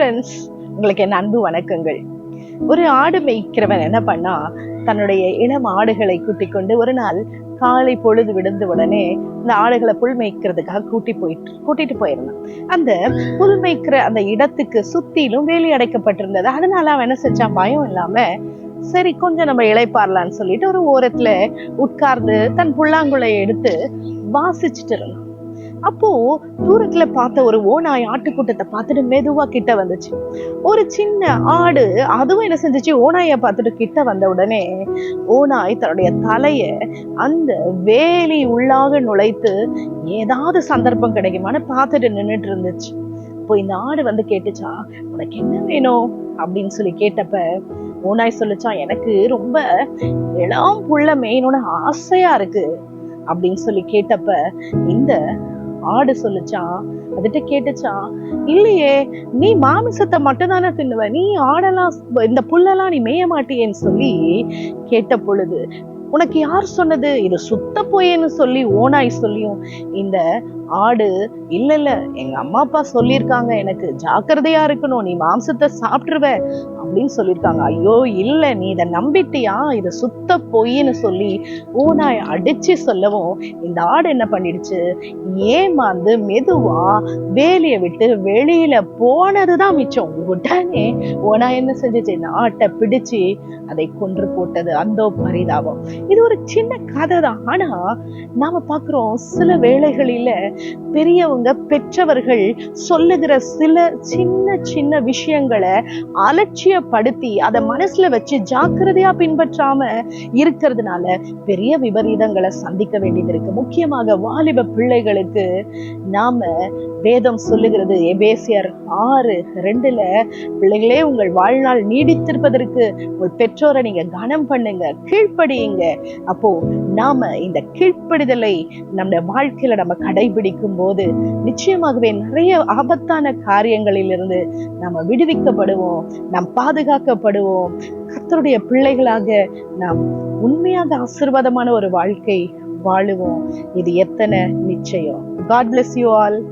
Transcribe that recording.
Friends உங்களுக்கு என் அன்பு வணக்கங்கள். ஒரு ஆடு மேய்க்கிறவன் என்ன பண்ணா தன்னுடைய இளம் ஆடுகளை கூட்டிக் கொண்டு ஒரு நாள் காலை பொழுது விடுந்த உடனே இந்த ஆடுகளை புல் மேய்க்கிறதுக்காக கூட்டி போயிட்டு கூட்டிட்டு போயிருந்தான். அந்த புல் மேய்க்கிற அந்த இடத்துக்கு சுத்திலும் வேலி அடைக்கப்பட்டிருந்தது. அதனால அவன் என்ன செஞ்சான்? பயம் இல்லாம சரி கொஞ்சம் நம்ம இளைப்பாரலான்னு சொல்லிட்டு ஒரு ஓரத்துல உட்கார்ந்து தன் புல்லாங்குழையை எடுத்து வாசிச்சுட்டு இருந்தான். அப்போ தூரத்துல பார்த்த ஒரு ஓநாய் ஆட்டுக்கூட்டத்தை பார்த்துட்டு மெதுவா கிட்ட வந்துச்சு. ஒரு சின்ன ஆடு அதுவும் என்ன செஞ்சுச்சு? ஓநாயை பார்த்துட்டு கிட்ட வந்த உடனே ஓநாய் தன்னுடைய தலைய அந்த வேலி உள்ளாக நுழைத்து ஏதாவது சந்தர்ப்பம் கிடைக்குமான்னு பார்த்துட்டு நின்னுட்டு இருந்துச்சு. இப்போ இந்த ஆடு வந்து கேட்டுச்சா உனக்கு என்ன வேணும்? அப்படின்னு சொல்லி கேட்டப்ப ஓநாய் சொல்லிச்சா எனக்கு ரொம்ப இளம் புள்ள மேயணும்னு ஆசையா இருக்கு. அப்படின்னு சொல்லி கேட்டப்ப இந்த ஆடு சொல்லுச்சான் அதுகிட்ட கேட்டுச்சான் இல்லையே நீ மாமிசத்தை மட்டும் தானே தின்னுவ. நீ ஆடெல்லாம் இந்த புல்லெல்லாம் நீ மேய மாட்டியேன்னு சொல்லி கேட்ட பொழுது உனக்கு யார் சொன்னது? இது சுத்த போயேன்னு சொல்லி ஓனாய் சொல்லியும் இந்த ஆடு. இல்ல இல்ல. எங்க அம்மா அப்பா சொல்லியிருக்காங்க எனக்கு. ஜாக்கிரதையா இருக்கணும். நீ மாம்சத்தை சாப்பிட்டுருவ அப்படின்னு சொல்லியிருக்காங்க. ஐயோ இல்ல. நீ இதை நம்பிட்டியா? இதை சுத்த பொய்ன்னு சொல்லி ஊனாய் அடிச்சு சொல்லவும் இந்த ஆடு என்ன பண்ணிடுச்சு? ஏமாந்து மெதுவா வேலிய விட்டு வெளியில போனதுதான் மிச்சம். உடனே ஓனா என்ன செஞ்சுச்சு? இந்த ஆட்டை பிடிச்சு அதை கொன்று போட்டது. அந்த பரிதாபம். இது ஒரு சின்ன கதை தான் ஆனா நாம பாக்குறோம் சில வேளைகளில பெரியவங்க பெற்றவர்கள் சொல்லுகிற சில சின்ன சின்ன விஷயங்களை அலட்சியப்படுத்தி அதை மனசுல வச்சு ஜாக்கிரதையா பின்பற்றாம இருக்கிறதுனால பெரிய விபரீதங்களை சந்திக்க வேண்டியது இருக்கு. முக்கியமாக வாலிப பிள்ளைகளுக்கு நாம வேதம் சொல்லுகிறது எபேசியர் ஆறு ரெண்டுல பிள்ளைகளே உங்கள் வாழ்நாள் நீடித்திருப்பதற்கு உங்கள் பெற்றோரை நீங்க கனம் பண்ணுங்க கீழ்ப்படியுங்க. அப்போ நாம இந்த கீழ்ப்படிதலை நம்ம வாழ்க்கையில நம்ம கடைபிடிக்கும் போது நிச்சயமாகவே நிறைய ஆபத்தான காரியங்களிலிருந்து நம்ம விடுவிக்கப்படுவோம் நாம் பாதுகாக்கப்படுவோம். கத்தருடைய பிள்ளைகளாக நாம் உண்மையாக ஆசீர்வாதமான ஒரு வாழ்க்கை வாழுவோம். இது எத்தனை நிச்சயம். God bless you all